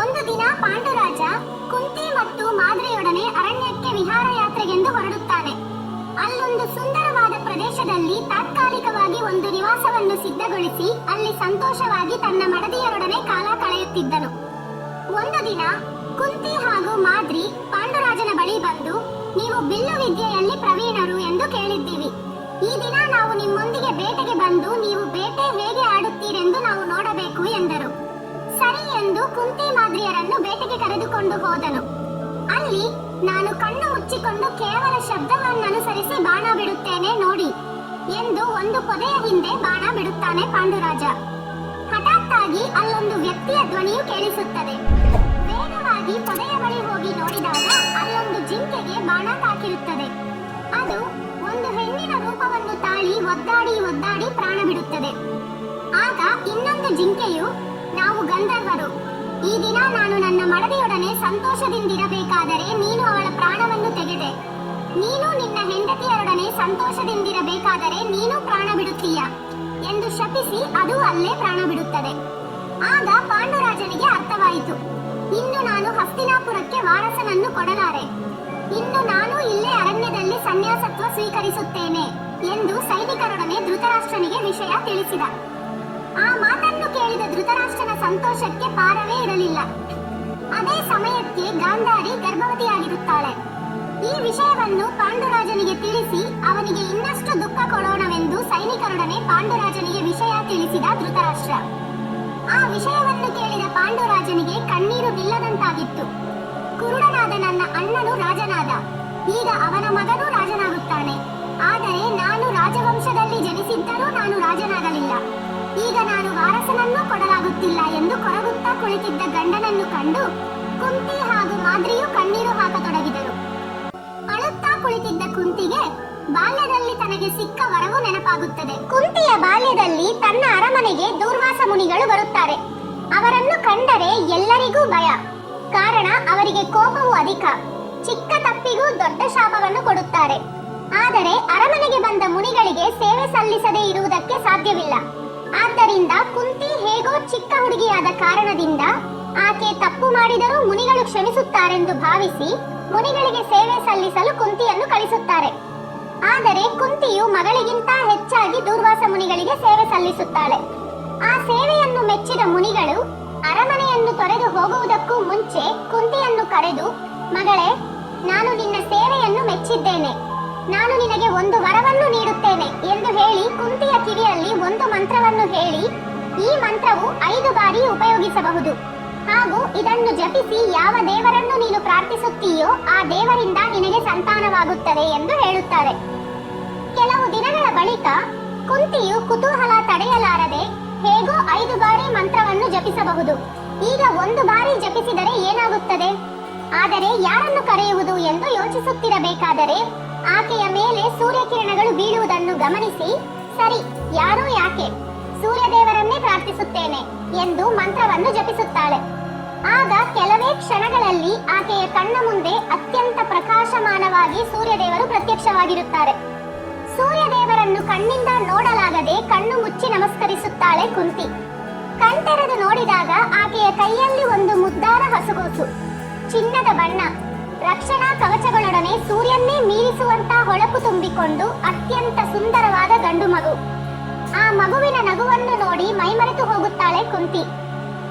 ಒಂದು ದಿನ ಪಾಂಡುರಾಜ ಕುಂತಿ ಮತ್ತು ಮಾದ್ರೆಯೊಡನೆ ಅರಣ್ಯಕ್ಕೆ ವಿಹಾರಯಾತ್ರೆಗೆಂದು ಹೊರಡುತ್ತಾನೆ. ಅಲ್ಲೊಂದು ಸುಂದರವಾದ ಪ್ರದೇಶದಲ್ಲಿ ತಾತ್ಕಾಲಿಕವಾಗಿ ಒಂದು ನಿವಾಸವನ್ನು ಸಿದ್ಧಗೊಳಿಸಿ ಅಲ್ಲಿ ಸಂತೋಷವಾಗಿ ತನ್ನ ಮಡದಿಯರೊಡನೆ ಕಾಲ ಕಳೆಯುತ್ತಿದ್ದನು. ಒಂದು ದಿನ ಕುಂತಿ ಹಾಗೂ ಮಾದ್ರಿ ಪಾಂಡುರಾಜನ ಬಳಿ ಬಂದು, ನೀವು ಬಿಲ್ಲು ವಿದ್ಯೆಯಲ್ಲಿ ಪ್ರವೀಣರು ಎಂದು ಕೇಳಿದ್ದೀವಿ. ಈ ದಿನ ನಾವು ನಿಮ್ಮೊಂದಿಗೆ ಬೇಟೆಗೆ ಬಂದು ನೀವು ಬೇಟೆ ಹೇಗೆ ಆಡುತ್ತೀರೆಂದು ನಾವು ನೋಡಬೇಕು ಎಂದರು. ಸರಿ ಎಂದು ಕುಂತಿ ಮಾದ್ರಿಯರನ್ನು ಬೇಟೆಗೆ ಕರೆದುಕೊಂಡು ಹೋದನು. ಅಲ್ಲಿ ನಾನು ಕಣ್ಣು ಮುಚ್ಚಿಕೊಂಡು ಕೇವಲ ಶಬ್ದವನ್ನನುಸರಿಸಿ ಬಾಣ ಬಿಡುತ್ತೇನೆ ನೋಡಿ ಎಂದು ಒಂದು ಪೊದೆಯ ಹಿಂದೆ ಬಾಣ ಬಿಡುತ್ತಾನೆ ಪಾಂಡುರಾಜ. ಹಠಾತ್ತಾಗಿ ಅಲ್ಲೊಂದು ವ್ಯಕ್ತಿಯ ಧ್ವನಿಯು ಕೇಳಿಸುತ್ತದೆ. ವೇಗವಾಗಿ ಪೊದೆಯ ಬಳಿ ಹೋಗಿ ನೋಡಿದಾಗ ಅಲ್ಲೊಂದು ಜಿಂಕೆಗೆ ಬಾಣ ತಾಕಿರುತ್ತದೆ ಅದು ಒಂದು ಹೆಣ್ಣಿನ ರೂಪವನ್ನು ತಾಳಿ ಒದ್ದಾಡಿ ಒದ್ದಾಡಿ ಪ್ರಾಣ ಬಿಡುತ್ತದೆ. ಆಗ ಇನ್ನೊಂದು ಜಿಂಕೆಯು, ನಾವು ಗಂಧರ್ವರು. ಈ ದಿನ ನಾನು ನನ್ನ ಮಡದಿಯೊಡನೆ ಸಂತೋಷದಿಂದಿರಬೇಕಾದರೆ ನೀನು ಅವಳ ಪ್ರಾಣವನ್ನು ತೆಗೆದೆ. ನೀನು ನಿನ್ನ ಹೆಂಡತಿಯರೊಡನೆ ಸಂತೋಷದಿಂದಿರಬೇಕಾದರೆ ನೀನು ಪ್ರಾಣ ಬಿಡುತ್ತೀಯ ಎಂದು ಶಪಿಸಿ ಅದು ಅಲ್ಲೇ ಪ್ರಾಣ ಬಿಡುತ್ತದೆ. ಆಗ ಪಾಂಡುರಾಜನಿಗೆ ಅರ್ಥವಾಯಿತು ಇಂದು ನಾನು ಹಸ್ತಿನಾಪುರಕ್ಕೆ ವಾರಸನನ್ನು ಕೊಡಲಾರೆ. ಇನ್ನು ನಾನು ಇಲ್ಲೇ ಅರಣ್ಯದಲ್ಲಿ ಸನ್ಯಾಸತ್ವ ಸ್ವೀಕರಿಸುತ್ತೇನೆ ಎಂದು ಸೈನಿಕರೊಡನೆ ಧೃತರಾಷ್ಟ್ರನಿಗೆ ವಿಷಯ ತಿಳಿಸಿದ. ಆ ಮಾತನ್ನು ಕೇಳಿದ ಧೃತರಾಷ್ಟ್ರನ ಸಂತೋಷಕ್ಕೆ ಪಾರವೇ ಇರಲಿಲ್ಲ. ಅದೇ ಸಮಯಕ್ಕೆ ಗಾಂಧಾರಿ ಗರ್ಭವತಿಯಾಗಿರುತ್ತಾಳೆ. ಈ ವಿಷಯವನ್ನು ಪಾಂಡುರಾಜನಿಗೆ ತಿಳಿಸಿ ಅವನಿಗೆ ಇನ್ನಷ್ಟು ದುಃಖ ಕೊಡೋಣವೆಂದು ಸೈನಿಕರೊಡನೆ ಪಾಂಡುರಾಜನಿಗೆ ವಿಷಯ ತಿಳಿಸಿದ ಧೃತರಾಷ್ಟ್ರ. ಆ ವಿಷಯವನ್ನು ಕೇಳಿದ ಪಾಂಡುರಾಜನಿಗೆ ಕಣ್ಣೀರು ನಿಲ್ಲದಂತಾಗಿತ್ತು ಕುರುಡನಾದ ನನ್ನ ಅಣ್ಣನು ರಾಜನಾದ. ಈಗ ಅವನ ಮಗನೂ ರಾಜನಾಗುತ್ತಾನೆ. ಆದರೆ ನಾನು ರಾಜವಂಶದಲ್ಲಿ ಜನಿಸಿದ್ದರೂ ನಾನು ರಾಜನಾಗಲಿಲ್ಲ. ಈಗ ನಾನು ವಾರಸನನ್ನೂ ಕೊಡಲಾಗುತ್ತಿಲ್ಲ ಎಂದು ಕೊರಗುತ್ತಾ ಕುಳಿತಿದ್ದ ಗಂಡನನ್ನು ಕಂಡು ಕುಂತಿ ಹಾಗೂ ಮಾದ್ರಿಯು ಕಣ್ಣೀರು ಹಾಕತೊಡಗಿದರು. ಅಳುತ್ತಾ ಕುಳಿತಿದ್ದ ಕುಂತಿಗೆ ಬಾಲ್ಯದಲ್ಲಿ ತನಗೆ ಸಿಕ್ಕ ವರವು ನೆನಪಾಗುತ್ತದೆ. ಕುಂತಿಯ ಬಾಲ್ಯದಲ್ಲಿ ತನ್ನ ಅರಮನೆಗೆ ದೂರ್ವಾಸ ಮುನಿಗಳು ಬರುತ್ತಾರೆ. ಅವರನ್ನು ಕಂಡರೆ ಎಲ್ಲರಿಗೂ ಭಯ. ಕಾರಣ ಅವರಿಗೆ ಕೋಪವು ಅಧಿಕ. ಚಿಕ್ಕ ತಪ್ಪಿಗೂ ದೊಡ್ಡ ಶಾಪವನ್ನು ಕೊಡುತ್ತಾರೆ. ಆದರೆ ಅರಮನೆಗೆ ಬಂದ ಮುನಿಗಳಿಗೆ ಸೇವೆ ಸಲ್ಲಿಸದೇ ಇರುವುದಕ್ಕೆ ಸಾಧ್ಯವಿಲ್ಲ. ಆದ್ದರಿಂದ ಕುಂತಿ ಹೇಗೋ ಚಿಕ್ಕ ಹುಡುಗಿಯಾದ ಕಾರಣದಿಂದ ಆಕೆ ತಪ್ಪು ಮಾಡಿದರೂ ಮುನಿಗಳು ಕ್ಷಮಿಸುತ್ತಾರೆಂದು ಭಾವಿಸಿ ಮುನಿಗಳಿಗೆ ಸೇವೆ ಸಲ್ಲಿಸಲು ಕುಂತಿಯನ್ನು ಕಳಿಸುತ್ತಾರೆ. ಆದರೆ ಕುಂತಿಯು ಮಗಳಿಗಿಂತ ಹೆಚ್ಚಾಗಿ ದುರ್ವಾಸ ಮುನಿಗಳಿಗೆ ಸೇವೆ ಸಲ್ಲಿಸುತ್ತಾಳೆ. ಆ ಸೇವೆಯನ್ನು ಮೆಚ್ಚಿದ ಮುನಿಗಳು ಅರಮನೆಯನ್ನು ತೊರೆದು ಹೋಗುವುದಕ್ಕೂ ಮುಂಚೆ ಕುಂತಿಯನ್ನು ಕರೆದು, ಮಗಳೇ, ನಾನು ನಿನ್ನ ಸೇವೆಯನ್ನು ಮೆಚ್ಚಿದ್ದೇನೆ. ನಾನು ನಿನಗೆ ಒಂದು ವರವನ್ನು ನೀಡುತ್ತೇನೆ ಎಂದು ಹೇಳಿ ಕುಂತಿಯ ಕಿವಿಯಲ್ಲಿ ಒಂದು ಮಂತ್ರವನ್ನು ಹೇಳಿ, ಈ ಮಂತ್ರವು ಐದು ಬಾರಿ ಉಪಯೋಗಿಸಬಹುದು. ಹಾಗೂ ಇದನ್ನು ಜಪಿಸಿ ಯಾವ ದೇವರನ್ನು ನೀನು ಪ್ರಾರ್ಥಿಸುತ್ತೀಯೋ ಆ ದೇವರಿಂದ ನಿನಗೆ ಸಂತಾನವಾಗುತ್ತದೆ ಎಂದು ಹೇಳುತ್ತಾರೆ. ಕೆಲವು ದಿನಗಳ ಬಳಿಕ ಕುಂತಿಯು ಕುತೂಹಲ ತಡೆಯಲಾರದೆ ಹೇಗೋ ಐದು ಬಾರಿ ಮಂತ್ರವನ್ನು ಜಪಿಸಬಹುದು. ಈಗ ಒಂದು ಬಾರಿ ಜಪಿಸಿದರೆ ಏನಾಗುತ್ತದೆ? ಆದರೆ ಯಾರನ್ನು ಕರೆಯುವುದು ಎಂದು ಯೋಚಿಸುತ್ತಿರಬೇಕಾದರೆ ಆಕೆಯ ಮೇಲೆ ಸೂರ್ಯಕಿರಣಗಳು ಬೀಳುವುದನ್ನು ಗಮನಿಸಿ, ಸರಿ, ಯಾರು ಯಾಕೆ? ಸೂರ್ಯದೇವರನ್ನೇ ಪ್ರಾರ್ಥಿಸುತ್ತೇನೆ ಎಂದು ಮಂತ್ರವನ್ನು ಜಪಿಸುತ್ತಾಳೆ. ಆಗ ಕೆಲವೇ ಕ್ಷಣಗಳಲ್ಲಿ ಆಕೆಯ ಕಣ್ಣ ಮುಂದೆ ಅತ್ಯಂತ ಪ್ರಕಾಶಮಾನವಾಗಿ ಸೂರ್ಯದೇವರು ಪ್ರತ್ಯಕ್ಷವಾಗಿರುತ್ತಾರೆ. ಸೂರ್ಯದೇವರನ್ನು ಕಣ್ಣಿಂದ ನೋಡಲಾಗದೆ ಕಣ್ಣು ಮುಚ್ಚಿ ನಮಸ್ಕರಿಸುತ್ತಾಳೆ ಕುಂತಿ. ಕಣ್ತೆರೆದು ನೋಡಿದಾಗ ಆಕೆಯ ಕೈಯಲ್ಲಿ ಒಂದು ಮುದ್ದಾದ ಹಸುಗೂಸು. ಚಿನ್ನದ ಬಣ್ಣ. ರಕ್ಷಣಾ ಕವಚಗಳೊಡನೆ ಸೂರ್ಯನ್ನೇ ಮೀರಿಸುವಂತ ಹೊಳಪು ತುಂಬಿಕೊಂಡು ಅತ್ಯಂತ ಸುಂದರವಾದ ಗಂಡು ಮಗು. ಆ ಮಗುವಿನ ನಗುವನ್ನು ನೋಡಿ ಮೈಮರೆತು ಹೋಗುತ್ತಾಳೆ ಕುಂತಿ.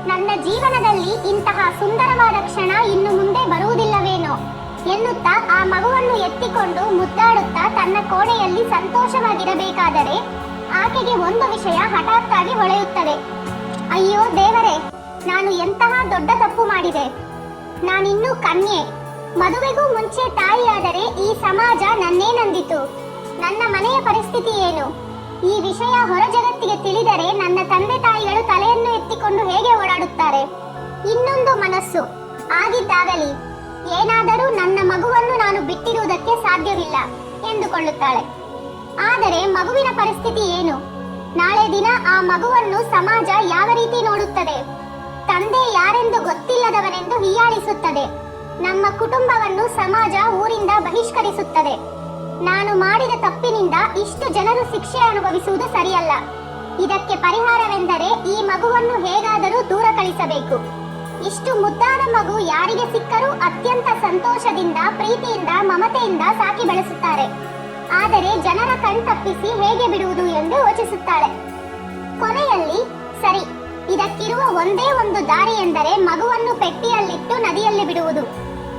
ನನ್ನ ಜೀವನದಲ್ಲಿ ಇಂತಹ ಸುಂದರವಾದ ಕ್ಷಣ ಇನ್ನು ಮುಂದೆ ಬರುವುದಿಲ್ಲವೇನೋ. ಎನ್ನುತ್ತಾ ಆ ಮಗುವನ್ನು ಎತ್ತಿಕೊಂಡು ಮುದ್ದಾಡುತ್ತಾ ತನ್ನ ಕೋಣೆಯಲ್ಲಿ ಸಂತೋಷವಾಗಿರಬೇಕಾದರೆ ಆಕೆಗೆ ಒಂದು ವಿಷಯ ಹಠಾತ್ತಾಗಿ ಹೊಳೆಯುತ್ತದೆ. ಅಯ್ಯೋ ದೇವರೇ, ನಾನು ಎಂತಹ ದೊಡ್ಡ ತಪ್ಪು ಮಾಡಿದೆ? ನಾನಿನ್ನೂ ಕನ್ಯೆ. ಮದುವೆಗೂ ಮುಂಚೆ ತಾಯಿಯಾದರೆ ಈ ಸಮಾಜ ನನ್ನೇನಂದಿತು ನನ್ನ ಮನೆಯ ಪರಿಸ್ಥಿತಿ ಏನು? ಈ ವಿಷಯ ಹೊರ ಜಗತ್ತಿಗೆ ತಿಳಿದರೆ ನನ್ನ ತಂದೆ ತಾಯಿಗಳು ತಲೆಯನ್ನು ಎತ್ತಿಕೊಂಡು ಹೇಗೆ ಓಡಾಡುತ್ತಾರೆ? ಇನ್ನೊಂದು ಮನಸ್ಸು. ಆಗಿದ್ದಾಗಲಿ. ಏನಾದರೂ ನನ್ನ ಮಗುವನ್ನು ನಾನು ಬಿಟ್ಟಿರುವುದಕ್ಕೆ ಸಾಧ್ಯವಿಲ್ಲ ಎಂದುಕೊಳ್ಳುತ್ತಾಳೆ. ಆದರೆ ಮಗುವಿನ ಪರಿಸ್ಥಿತಿ ಏನು? ನಾಳೆ ದಿನ ಆ ಮಗುವನ್ನು ಸಮಾಜ ಯಾವ ರೀತಿ ನೋಡುತ್ತದೆ? ತಂದೆ ಯಾರೆಂದು ಗೊತ್ತಿಲ್ಲದವನೆಂದು ಹೀಯಾಳಿಸುತ್ತದೆ. ನಮ್ಮ ಕುಟುಂಬವನ್ನು ಸಮಾಜ ಊರಿಂದ ಬಹಿಷ್ಕರಿಸುತ್ತದೆ. ನಾನು ಮಾಡಿದ ತಪ್ಪಿನಿಂದ ಇಷ್ಟು ಜನರು ಶಿಕ್ಷೆ ಅನುಭವಿಸುವುದು ಸರಿಯಲ್ಲ. ಇದಕ್ಕೆ ಪರಿಹಾರವೆಂದರೆ ಈ ಮಗುವನ್ನು ಹೇಗಾದರೂ ದೂರ ಕಳಿಸಬೇಕು. ಇಷ್ಟು ಮುದ್ದಾದ ಮಗು ಯಾರಿಗೆ ಸಿಕ್ಕರೂ ಅತ್ಯಂತ ಸಂತೋಷದಿಂದ, ಪ್ರೀತಿಯಿಂದ, ಮಮತೆಯಿಂದ ಸಾಕಿ ಬೆಳೆಸುತ್ತಾರೆ. ಆದರೆ ಜನರ ಕಣ್ತಪ್ಪಿಸಿ ಹೇಗೆ ಬಿಡುವುದು ಎಂದು ಯೋಚಿಸುತ್ತಾಳೆ. ಕೊನೆಯಲ್ಲಿ, ಸರಿ, ಇದಕ್ಕಿರುವ ಒಂದೇ ಒಂದು ದಾರಿ ಎಂದರೆ ಮಗುವನ್ನು ಪೆಟ್ಟಿಯಲ್ಲಿಟ್ಟು ನದಿಯಲ್ಲಿ ಬಿಡುವುದು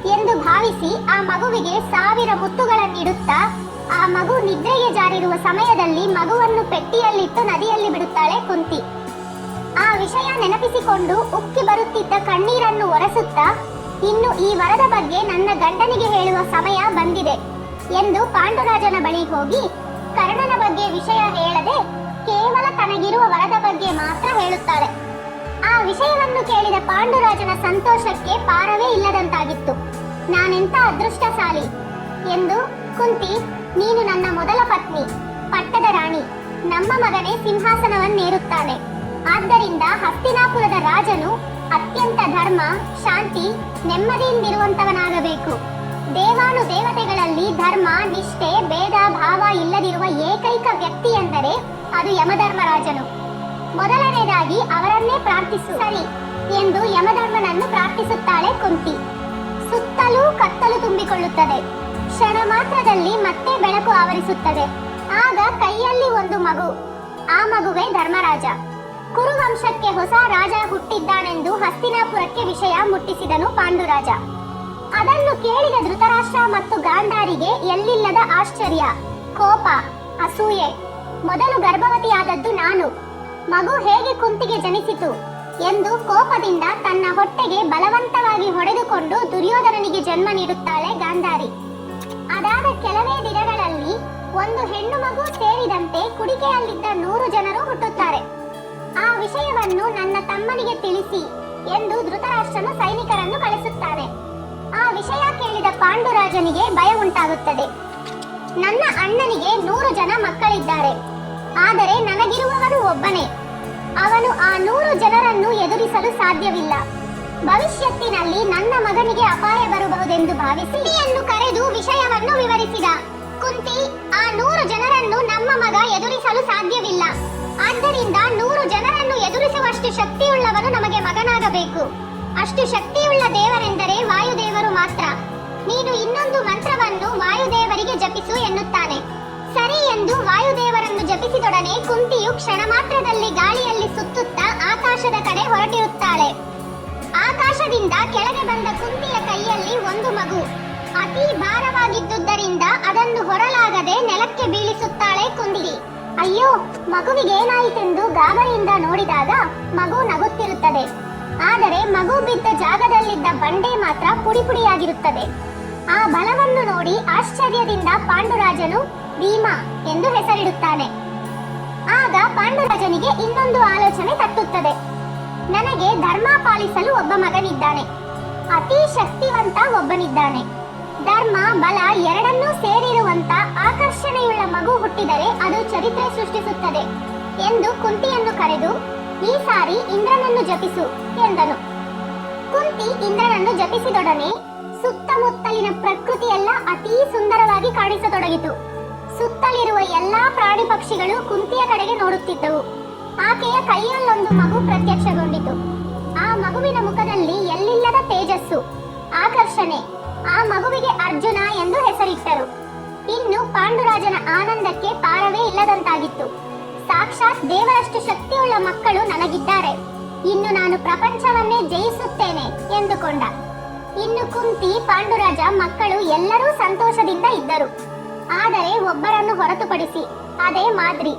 ಎಂದು ಭಾವಿಸಿ ಆ ಮಗುವಿಗೆ ಸಾವಿರ ಮುತ್ತುಗಳನ್ನಿಡುತ್ತಾ, ಆ ಮಗು ನಿದ್ರೆಗೆ ಜಾರಿರುವ ಸಮಯದಲ್ಲಿ ಮಗುವನ್ನು ಪೆಟ್ಟಿಯಲ್ಲಿಟ್ಟು ನದಿಯಲ್ಲಿ ಬಿಡುತ್ತಾಳೆ ಕುಂತಿ. ವಿಷಯ ನೆನಪಿಸಿಕೊಂಡು ಉಕ್ಕಿ ಬರುತ್ತಿದ್ದ ಕಣ್ಣೀರನ್ನು ಒರೆಸುತ್ತಾ, ಇನ್ನು ಈ ವರದ ಬಗ್ಗೆ ನನ್ನ ಗಂಡನಿಗೆ ಹೇಳುವ ಸಮಯ ಬಂದಿದೆ ಎಂದು ಪಾಂಡುರಾಜನ ಬಳಿ ಹೋಗಿ, ಕರ್ಣನ ಬಗ್ಗೆ ವಿಷಯ ಹೇಳದೆ ಕೇವಲ ತನಗಿರುವ ವರದ ಬಗ್ಗೆ ಮಾತ್ರ ಹೇಳುತ್ತಾರೆ ಆ ವಿಷಯವನ್ನು ಕೇಳಿದ ಪಾಂಡುರಾಜನ ಸಂತೋಷಕ್ಕೆ ಪಾರವೇ ಇಲ್ಲದಂತಾಗಿತ್ತು. ನಾನೆಂತ ಅದೃಷ್ಟಶಾಲಿ? ಎಂದು, ಕುಂತಿ, ನೀನು ನನ್ನ ಮೊದಲ ಪತ್ನಿ, ಪಟ್ಟದ ರಾಣಿ. ನಮ್ಮ ಮಗನೇ ಸಿಂಹಾಸನವನ್ನೇರುತ್ತಾನೆ. ಆದ್ದರಿಂದ ಹಸ್ತಿನಾಪುರದ ರಾಜನು ಅತ್ಯಂತ ಧರ್ಮ, ಶಾಂತಿ, ನೆಮ್ಮದಿಯಿಂದಿರುವಂತವನಾಗಬೇಕು. ದೇವಾನು ದೇವತೆಗಳಲ್ಲಿ ಧರ್ಮ, ನಿಷ್ಠೆ, ಭೇದ, ಭಾವ ಇಲ್ಲದಿರುವ ಏಕೈಕ ವ್ಯಕ್ತಿ ಎಂದರೆ ಅದು ಯಮಧರ್ಮರಾಜನು. ಮೊದಲನೇದಾಗಿ ಅವರನ್ನೇ ಪ್ರಾರ್ಥಿಸು. ಸರಿ ಎಂದು ಯಮಧರ್ಮನನ್ನು ಪ್ರಾರ್ಥಿಸುತ್ತಾಳೆ ಕುಂತಿ. ಸುತ್ತಲೂ ಕತ್ತಲು ತುಂಬಿಕೊಳ್ಳುತ್ತದೆ. ಕ್ಷಣ ಮಾತ್ರದಲ್ಲಿ ಮತ್ತೆ ಬೆಳಕು ಆವರಿಸುತ್ತದೆ. ಆಗ ಕೈಯಲ್ಲಿ ಒಂದು ಮಗು. ಆ ಮಗುವೇ ಧರ್ಮರಾಜ. ಕುರುವಂಶಕ್ಕೆ ಹೊಸ ರಾಜ ಹುಟ್ಟಿದ್ದಾನೆಂದು ಹಸ್ತಿನಾಪುರಕ್ಕೆ ವಿಷಯ ಮುಟ್ಟಿಸಿದನು ಪಾಂಡುರಾಜ. ಅದನ್ನು ಕೇಳಿದ ಧೃತರಾಷ್ಟ್ರ ಮತ್ತು ಗಾಂಧಾರಿಗೆ ಎಲ್ಲಿಲ್ಲದ ಆಶ್ಚರ್ಯ, ಕೋಪ, ಅಸೂಯೆ. ಮೊದಲು ಗರ್ಭವತಿಯಾದದ್ದು ನಾನು. ಮಗು ಹೇಗೆ ಕುಂತಿಗೆ ಜನಿಸಿತು ಎಂದು ಕೋಪದಿಂದ ತನ್ನ ಹೊಟ್ಟೆಗೆ ಬಲವಂತವಾಗಿ ಹೊಡೆದುಕೊಂಡು ದುರ್ಯೋಧನನಿಗೆ ಜನ್ಮ ನೀಡುತ್ತಾಳೆ ಗಾಂಧಾರಿ. ಅದಾದ ಕೆಲವೇ ದಿನಗಳಲ್ಲಿ ಒಂದು ಹೆಣ್ಣು ಮಗು ಸೇರಿದಂತೆ ಕುಡಿಕೆಯಲ್ಲಿದ್ದ ನೂರು ಜನರು ಹುಟ್ಟುತ್ತಾರೆ. ಆ ವಿಷಯವನ್ನು ನನ್ನ ತಮ್ಮನಿಗೆ ತಿಳಿಸಿ ಎಂದು ಧೃತರಾಷ್ಟ್ರನು ಸೈನಿಕರನ್ನು ಕಳಿಸುತ್ತಾನೆ ಆ ವಿಷಯ ಕೇಳಿದ ಪಾಂಡುರಾಜನಿಗೆ ಭಯ ಉಂಟಾಗುತ್ತದೆ. ನನ್ನ ಅಣ್ಣನಿಗೆ ನೂರು ಜನ ಮಕ್ಕಳಿದ್ದಾರೆ. ಆದರೆ ನನಗಿರುವವನು ಒಬ್ಬನೇ. ಅವನು ಆ ನೂರು ಜನರನ್ನು ಎದುರಿಸಲು ಸಾಧ್ಯವಿಲ್ಲ. ಭವಿಷ್ಯತ್ತಿನಲ್ಲಿ ನನ್ನ ಮಗನಿಗೆ ಅಪಾಯ ಬರಬಹುದೆಂದು ಭಾವಿಸಿ ಎಂದು ಕರೆದು ವಿಷಯವನ್ನು ವಿವರಿಸಿದ. ಕುಂತಿ, ಆ ನೂರು ಜನರನ್ನು ನಮ್ಮ ಮಗ ಎದುರಿಸಲು ಸಾಧ್ಯವಿಲ್ಲ. ಆದ್ದರಿಂದ ನೂರು ಜನರನ್ನು ಎದುರಿಸುವಷ್ಟು ಶಕ್ತಿಯುಳ್ಳವನು ನಮಗೆ ಮಗನಾಗಬೇಕು. ಅಷ್ಟು ಶಕ್ತಿಯುಳ್ಳ ದೇವರೆಂದರೆ ವಾಯುದೇವರು ಮಾತ್ರ. ನೀನು ಇನ್ನೊಂದು ಮಂತ್ರವನ್ನು ವಾಯುದೇವರಿಗೆ ಜಪಿಸು ಎನ್ನುತ್ತಾನೆ. ಸರಿ ಎಂದು ವಾಯುದೇವರನ್ನು ಜಪಿಸಿದೊಡನೆ ಕುಂತಿಯು ಕ್ಷಣ ಮಾತ್ರದಲ್ಲಿ ಗಾಳಿಯಲ್ಲಿ ಸುತ್ತುತ್ತಾ ಆಕಾಶದ ಕಡೆ ಹೊರಟಿರುತ್ತಾಳೆ. ಆಕಾಶದಿಂದ ಕೆಳಗೆ ಬಂದ ಕುಂತಿಯ ಕೈಯಲ್ಲಿ ಒಂದು ಮಗು. ಅತಿ ಭಾರವಾಗಿದ್ದುದರಿಂದ ಅದನ್ನು ಹೊರಲಾಗದೆ ನೆಲಕ್ಕೆ ಬೀಳಿಸುತ್ತಾಳೆ. ಕುಂತಿ ಅಯ್ಯೋ, ಮಗುವಿಗೆ ಏನಾಯಿತೆಂದು ಗಾಬರಿಯಿಂದ ನೋಡಿದಾಗ ಮಗು ನಗುತ್ತಿರುತ್ತದೆ. ಆದರೆ ಮಗು ಬಿದ್ದ ಜಾಗದಲ್ಲಿದ್ದ ಬಂಡೆ ಮಾತ್ರ ಪುಡಿ ಪುಡಿಯಾಗಿರುತ್ತದೆ. ಆ ಬಲವನ್ನು ನೋಡಿ ಆಶ್ಚರ್ಯದಿಂದ ಪಾಂಡುರಾಜನು ಭೀಮಾ ಎಂದು ಹೆಸರಿಡುತ್ತಾನೆ. ಆಗ ಪಾಂಡುರಾಜನಿಗೆ ಇನ್ನೊಂದು ಆಲೋಚನೆ ತಟ್ಟುತ್ತದೆ. ನನಗೆ ಧರ್ಮ ಪಾಲಿಸಲು ಒಬ್ಬ ಮಗನಿದ್ದಾನೆ. ಅತಿ ಶಕ್ತಿವಂತ ಒಬ್ಬನಿದ್ದಾನೆ. ಧರ್ಮ, ಬಲ ಎರಡನ್ನೂ ಸೇರಿರುವಂತ ಆಕರ್ಷಣೆಯುಳ್ಳ ಮಗು ಹುಟ್ಟಿದರೆ ಅದು ಚರಿತ್ರೆ ಸೃಷ್ಟಿಸುತ್ತದೆ ಎಂದು ಕುಂತಿಯನ್ನು ಕರೆದು, ಈ ಸಾರಿ ಇಂದ್ರನನ್ನು ಜಪಿಸು, ಎಂದನು. ಕುಂತಿ ಇಂದ್ರನನ್ನು ಜಪಿಸಿದೊಡನೆ ಸುತ್ತಮುತ್ತಲಿನ ಪ್ರಕೃತಿಯೆಲ್ಲ ಅತೀ ಸುಂದರವಾಗಿ ಕಾಣಿಸತೊಡಗಿತು. ಸುತ್ತಲಿರುವ ಎಲ್ಲಾ ಪ್ರಾಣಿ ಪಕ್ಷಿಗಳು ಕುಂತಿಯ ಕಡೆಗೆ ನೋಡುತ್ತಿದ್ದವು. ಆಕೆಯ ಕೈಯಲ್ಲೊಂದು ಮಗು ಪ್ರತ್ಯಕ್ಷಗೊಂಡಿತು. ಆ ಮಗುವಿನ ಮುಖದಲ್ಲಿ ಎಲ್ಲಿಲ್ಲದ ತೇಜಸ್ಸು, ಆಕರ್ಷಣೆ. ಆ ಮಗುವಿಗೆ ಅರ್ಜುನ ಎಂದು ಹೆಸರಿಟ್ಟರು. ಇನ್ನು ಪಾಂಡುರಾಜನ ಆನಂದಕ್ಕೆ ಪಾರವೇ ಇಲ್ಲದಂತಾಗಿತ್ತು. ಸಾಕ್ಷಾತ್ ದೇವರಷ್ಟು ಶಕ್ತಿಯುಳ್ಳ ಮಕ್ಕಳು ನನಗಿದ್ದಾರೆ. ಇನ್ನು ನಾನು ಪ್ರಪಂಚವನ್ನೇ ಜಯಿಸುತ್ತೇನೆ ಎಂದುಕೊಂಡ. ಇನ್ನು ಕುಂತಿ, ಪಾಂಡುರಾಜ ಮಕ್ಕಳು ಎಲ್ಲರೂ ಸಂತೋಷದಿಂದ ಇದ್ದರು. ಆದರೆ ಒಬ್ಬರನ್ನು ಹೊರತುಪಡಿಸಿ ಅದೇ ಮಾದ್ರಿ.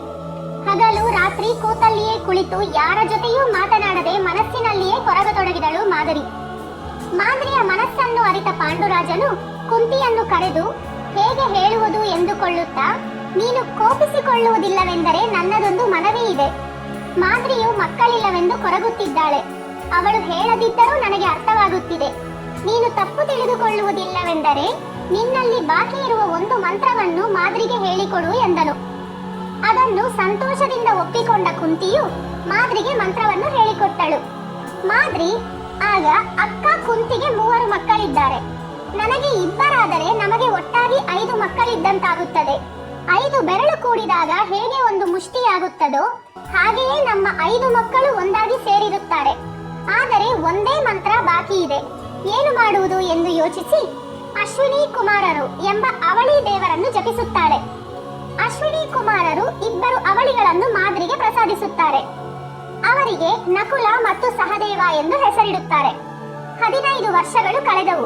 ಹಗಲು ರಾತ್ರಿ ಕೂತಲ್ಲಿಯೇ ಕುಳಿತು ಯಾರ ಜೊತೆಯೂ ಮಾತನಾಡದೆ ಮನಸ್ಸಿನಲ್ಲಿಯೇ ಕೊರಗತೊಡಗಿದಳು ಮಾದರಿ. ಮಾದ್ರಿಯ ಮನಸ್ಸನ್ನು ಅರಿತ ಪಾಂಡುರಾಜನು ಕುಂತಿಯನ್ನು ಕರೆದು, ಹೇಗೆ ಹೇಳುವುದು ಎಂದುಕೊಳ್ಳುತ್ತಾ? ನೀನು ಕೋಪಿಸಿಕೊಳ್ಳುವುದಿಲ್ಲವೆಂದರೆ ನನ್ನದೊಂದು ಮನವಿ ಇದೆ. ಮಾದ್ರಿಯು ಮಕ್ಕಳಿಲ್ಲವೆಂದು ಕೊರಗುತ್ತಿದ್ದಾಳೆ. ಅವಳು ಹೇಳದಿದ್ದರೂ ನನಗೆ ಅರ್ಥವಾಗುತ್ತಿದೆ. ನೀನು ತಪ್ಪು ತಿಳಿದುಕೊಳ್ಳುವುದಿಲ್ಲವೆಂದರೆ ನಿನ್ನಲ್ಲಿ ಬಾಕಿ ಇರುವ ಒಂದು ಮಂತ್ರವನ್ನು ಮಾದ್ರಿಗೆ ಹೇಳಿಕೊಡು ಎಂದನು. ಅದನ್ನು ಸಂತೋಷದಿಂದ ಒಪ್ಪಿಕೊಂಡ ಕುಂತಿಯು ಮಾದ್ರಿಗೆ ಮಂತ್ರವನ್ನು ಹೇಳಿಕೊಟ್ಟಳು. ಮಾದ್ರಿ ಆಗ ಅಕ್ಕ ಕುಂತಿಗೆ ಮೂವರು ಮಕ್ಕಳಿದ್ದಾರೆ. ನನಗೆ ಇಬ್ಬರಾದರೆ ನಮಗೆ ಒಟ್ಟಾಗಿ ಐದು ಮಕ್ಕಳಿದ್ದಂತಾಗುತ್ತದೆ. ಐದು ಬೆರಳು ಕೂಡಿದಾಗ ಹೇಗೆ ಒಂದು ಮುಷ್ಟಿಯಾಗುತ್ತದೋ, ಹಾಗೆಯೇ ನಮ್ಮ ಐದು ಮಕ್ಕಳು ಒಂದಾಗಿ ಸೇರಿರುತ್ತಾರೆ. ಆದರೆ ಒಂದೇ ಮಂತ್ರ ಬಾಕಿ ಇದೆ. ಏನು ಮಾಡುವುದು ಎಂದು ಯೋಚಿಸಿ, ಅಶ್ವಿನಿ ಕುಮಾರರು ಎಂಬ ಅವಳಿ ದೇವರನ್ನು ಜಪಿಸುತ್ತಾಳೆ ಅಶ್ವಿನಿ ಕುಮಾರರು ಇಬ್ಬರು ಅವಳಿಗಳನ್ನು ಮಾದರಿಗೆ ಪ್ರಸಾದಿಸುತ್ತಾರೆ. ಅವರಿಗೆ ನಕುಲ ಮತ್ತು ಸಹದೇವ ಎಂದು ಹೆಸರಿಡುತ್ತಾರೆ. ಹದಿನೈದು ವರ್ಷಗಳು ಕಳೆದವು.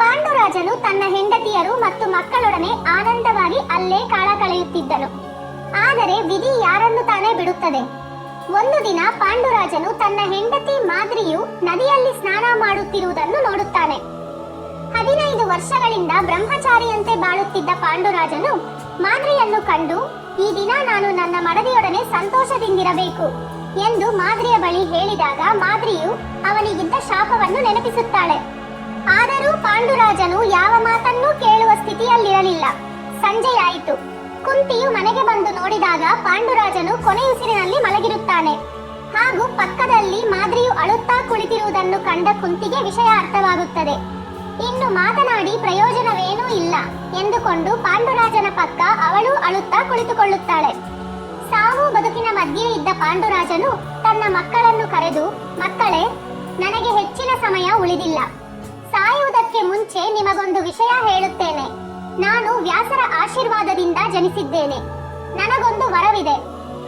ಪಾಂಡುರಾಜನು ತನ್ನ ಹೆಂಡತಿಯರು ಮತ್ತು ಮಕ್ಕಳೊಡನೆ ಆನಂದವಾಗಿ ಅಲ್ಲೇ ಕಾಲ ಕಳೆಯುತ್ತಿದ್ದನು. ಆದರೆ ವಿಧಿ ಯಾರನ್ನು ತಾನೇ ಬಿಡುತ್ತದೆ? ಒಂದು ದಿನ ಪಾಂಡುರಾಜನು ತನ್ನ ಹೆಂಡತಿ ಮಾದ್ರಿಯು ನದಿಯಲ್ಲಿ ಸ್ನಾನ ಮಾಡುತ್ತಿರುವುದನ್ನು ನೋಡುತ್ತಾನೆ. ಹದಿನೈದು ವರ್ಷಗಳಿಂದ ಬ್ರಹ್ಮಚಾರಿಯಂತೆ ಬಾಳುತ್ತಿದ್ದ ಪಾಂಡುರಾಜನು ಮಾದ್ರಿಯನ್ನು ಕಂಡು, ಈ ದಿನ ನಾನು ನನ್ನ ಮಡದಿಯೊಡನೆ ಸಂತೋಷದಿಂದಿರಬೇಕು. ಎಂದು ಮಾದ್ರಿಯ ಬಳಿ ಹೇಳಿದಾಗ ಮಾದ್ರಿಯು ಅವನಿಗಿದ್ದ ಶಾಪವನ್ನು ನೆನಪಿಸುತ್ತಾಳೆ. ಆದರೂ ಪಾಂಡುರಾಜನು ಯಾವ ಮಾತನ್ನೂ ಕೇಳುವ ಸ್ಥಿತಿಯಲ್ಲಿರಲಿಲ್ಲ. ಸಂಜೆಯಾಯಿತು. ಕುಂತಿಯು ಮನೆಗೆ ಬಂದು ನೋಡಿದಾಗ ಪಾಂಡುರಾಜನು ಕೊನೆಯುಸಿರಿನಲ್ಲಿ ಮಲಗಿರುತ್ತಾನೆ. ಹಾಗೂ ಪಕ್ಕದಲ್ಲಿ ಮಾದ್ರಿಯು ಅಳುತ್ತಾ ಕುಳಿತಿರುವುದನ್ನು ಕಂಡ ಕುಂತಿಗೆ ವಿಷಯ ಅರ್ಥವಾಗುತ್ತದೆ. ಇನ್ನು ಮಾತನಾಡಿ ಪ್ರಯೋಜನವೇನೂ ಇಲ್ಲ ಎಂದುಕೊಂಡು ಪಾಂಡುರಾಜನ ಪಕ್ಕ ಅವಳು ಅಳುತ್ತಾ ಕುಳಿತುಕೊಳ್ಳುತ್ತಾಳೆ. ಸಾವು ಬದುಕಿನ ಮಧ್ಯೆ ಇದ್ದ ಪಾಂಡುರಾಜನು ತನ್ನ ಮಕ್ಕಳನ್ನು ಕರೆದು, ಮಕ್ಕಳೇ, ನನಗೆ ಹೆಚ್ಚಿನ ಸಮಯ ಉಳಿದಿಲ್ಲ. ಸಾಯುವುದಕ್ಕೆ ಮುಂಚೆ ನಿಮಗೊಂದು ವಿಷಯ ಹೇಳುತ್ತೇನೆ. ನಾನು ವ್ಯಾಸರ ಆಶೀರ್ವಾದದಿಂದ ಜನಿಸಿದ್ದೇನೆ. ನನಗೊಂದು ವರವಿದೆ.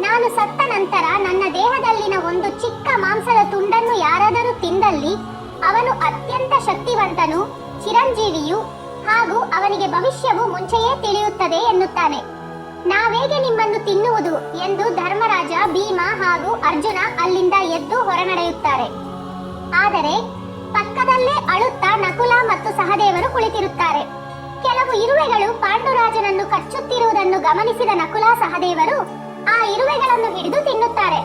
ನಾನು ಸತ್ತ ನಂತರ ನನ್ನ ದೇಹದಲ್ಲಿನ ಒಂದು ಚಿಕ್ಕ ಮಾಂಸದ ತುಂಡನ್ನು ಯಾರಾದರೂ ತಿಂದಲ್ಲಿ, ಅವನು ಅತ್ಯಂತ ಶಕ್ತಿವಂತನು, ಚಿರಂಜೀವಿಯು ಹಾಗೂ ಅವನಿಗೆ ಭವಿಷ್ಯವು ಮುಂಚೆಯೇ ತಿಳಿಯುತ್ತದೆ ಎನ್ನುತ್ತಾನೆ. ನಾವೇಗೆ ನಿಮ್ಮನ್ನು ತಿನ್ನುವುದು ಎಂದು ಧರ್ಮರಾಜ, ಭೀಮ ಹಾಗೂ ಅರ್ಜುನ ಅಲ್ಲಿಂದ ಎದ್ದು ಹೊರನಡೆಯುತ್ತಾರೆ. ಆದರೆ ಪಕ್ಕದಲ್ಲೇ ಅಳುತ್ತಾ ನಕುಲ ಮತ್ತು ಸಹದೇವರು ಕುಳಿತಿರುತ್ತಾರೆ. ಕೆಲವು ಇರುವೆಗಳು ಪಾಂಡುರಾಜನನ್ನು ಕಚ್ಚುತ್ತಿರುವುದನ್ನು ಗಮನಿಸಿದ ನಕುಲ, ಸಹದೇವರು ಆ ಇರುವೆಗಳನ್ನು ಹಿಡಿದು ತಿನ್ನುತ್ತಾರೆ.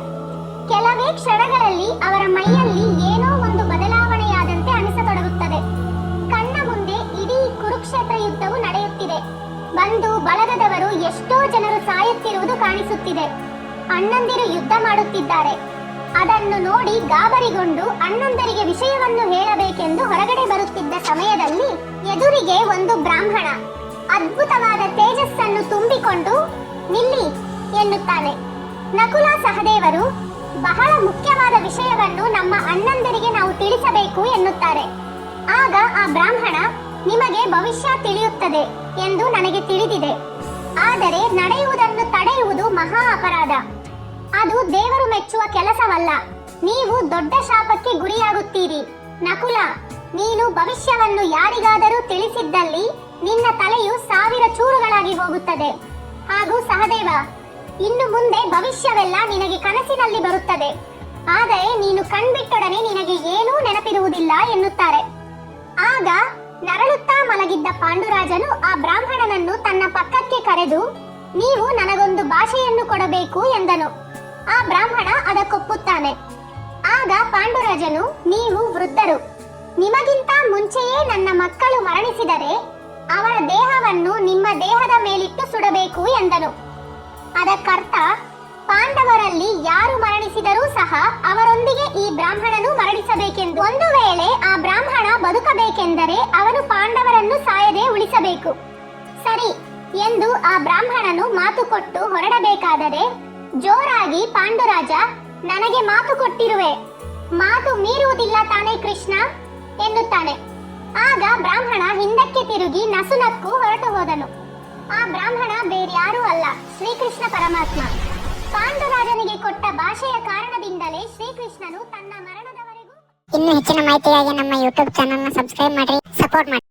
ಕೆಲವೇ ಕ್ಷಣಗಳಲ್ಲಿ ಅವರ ಮೈಯಲ್ಲಿ ಏನೋ ಒಂದು ಬಂದು ಬಳಗದವರು ಎಷ್ಟೋ ಜನರು ಸಾಯುತ್ತಿರುವುದು ಕಾಣಿಸುತ್ತಿದೆ. ಅಣ್ಣಂದಿರು ಯುದ್ಧ ಮಾಡುತ್ತಿದ್ದಾರೆ. ಅದನ್ನು ನೋಡಿ ಗಾಬರಿಗೊಂಡು ಅಣ್ಣಂದರಿಗೆ ವಿಷಯವನ್ನು ಹೇಳಬೇಕೆಂದು ಹೊರಗಡೆ ಬರುತ್ತಿದ್ದ ಸಮಯದಲ್ಲಿ ಎದುರಿಗೆ ಒಂದು ಬ್ರಾಹ್ಮಣ ಅದ್ಭುತವಾದ ತೇಜಸ್ಸನ್ನು ತುಂಬಿಕೊಂಡು ನಿಲ್ಲಿ ಎನ್ನುತ್ತಾನೆ. ನಕುಲ ಸಹದೇವರು ಬಹಳ ಮುಖ್ಯವಾದ ವಿಷಯವನ್ನು ನಮ್ಮ ಅಣ್ಣಂದರಿಗೆ ನಾವು ತಿಳಿಸಬೇಕು ಎನ್ನುತ್ತಾರೆ. ಆಗ ಆ ಬ್ರಾಹ್ಮಣ ನಿಮಗೆ ಭವಿಷ್ಯ ತಿಳಿಯುತ್ತದೆ ಎಂದು ನನಗೆ ತಿಳಿದಿದೆ. ಆದರೆ ನಡೆಯುವುದನ್ನು ತಡೆಯುವುದು ಮಹಾ ಅಪರಾಧ. ಅದು ದೇವರು ಮೆಚ್ಚುವ ಕೆಲಸವಲ್ಲ. ನೀವು ದೊಡ್ಡ ಶಾಪಕ್ಕೆ ಗುರಿಯಾಗುತ್ತೀರಿ. ನಕುಲ, ನೀನು ಭವಿಷ್ಯವನ್ನು ಯಾರಿಗಾದರೂ ತಿಳಿಸಿದ್ದಲ್ಲಿ ನಿನ್ನ ತಲೆಯು ಸಾವಿರ ಚೂರುಗಳಾಗಿ ಹೋಗುತ್ತದೆ. ಹಾಗೂ ಸಹದೇವ, ಇನ್ನು ಮುಂದೆ ಭವಿಷ್ಯವೆಲ್ಲ ನಿನಗೆ ಕನಸಿನಲ್ಲಿ ಬರುತ್ತದೆ. ಆದರೆ ನೀನು ಕಣ್ಬಿಟ್ಟೊಡನೆ ನಿನಗೆ ಏನೂ ನೆನಪಿರುವುದಿಲ್ಲ ಎನ್ನುತ್ತಾರೆ. ಆಗ ನರಳುತ್ತಾ ಮಲಗಿದ್ದ ಪಾಂಡುರಾಜನು ಆ ಬ್ರಾಹ್ಮಣನನ್ನು ತನ್ನ ಪಕ್ಕಕ್ಕೆ ಕರೆದು, ನೀವು ನನಗೊಂದು ಭಾಷೆಯನ್ನು ಕೊಡಬೇಕು ಎಂದನು. ಆ ಬ್ರಾಹ್ಮಣ ಅದಕ್ಕೊಪ್ಪುತ್ತಾನೆ. ಆಗ ಪಾಂಡುರಾಜನು, ನೀವು ವೃದ್ಧರು, ನಿಮಗಿಂತ ಮುಂಚೆಯೇ ನನ್ನ ಮಕ್ಕಳು ಮರಣಿಸಿದರೆ ಅವರ ದೇಹವನ್ನು ನಿಮ್ಮ ದೇಹದ ಮೇಲಿಟ್ಟು ಸುಡಬೇಕು ಎಂದನು. ಅದಕ್ಕರ್ಥ ಪಾಂಡವರಲ್ಲಿ ಯಾರು ಮರಣಿಸಿದರೂ ಸಹ ಅವರೊಂದಿಗೆ ಈ ಬ್ರಾಹ್ಮಣನು ಮರಣಿಸಬೇಕೆಂದು. ಒಂದು ವೇಳೆ ಆ ಬ್ರಾಹ್ಮಣ ಬದುಕಬೇಕೆಂದರೆ ಅವನು ಪಾಂಡವರನ್ನು ಸಾಯದೆ ಉಳಿಸಬೇಕು. ಸರಿ, ಎಂದು ಆ ಬ್ರಾಹ್ಮಣನು ಮಾತು ಕೊಟ್ಟು ಹೊರಡಬೇಕಾದರೆ, ಜೋರಾಗಿ ಪಾಂಡುರಾಜ, ನನಗೆ ಮಾತು ಕೊಟ್ಟಿರುವೆ. ಮಾತು ಮೀರುವುದಿಲ್ಲ ತಾನೇ ಕೃಷ್ಣ, ಎನ್ನುತ್ತಾನೆ. ಆಗ ಬ್ರಾಹ್ಮಣ ಹಿಂದಕ್ಕೆ ತಿರುಗಿ ನಸುನಕ್ಕು ಹೊರಟು ಹೋದನು. ಆ ಬ್ರಾಹ್ಮಣ ಬೇರ್ಯಾರೂ ಅಲ್ಲ, ಶ್ರೀಕೃಷ್ಣ ಪರಮಾತ್ಮ. ಪಾಂಡುರಾಜನಿಗೆ ಕೊಟ್ಟ ಭಾಷೆಯ ಕಾರಣದಿಂದಲೇ ಶ್ರೀಕೃಷ್ಣನು ತನ್ನ ಮರಣದವರೆಗೂ ಇನ್ನು ಹೆಚ್ಚಿನ ಮಾಹಿತಿಗಾಗಿ ನಮ್ಮ ಯೂಟ್ಯೂಬ್ ಚಾನಲ್ನ ಸಬ್ಸ್ಕ್ರೈಬ್ ಮಾಡಿ ಸಪೋರ್ಟ್ ಮಾಡಿ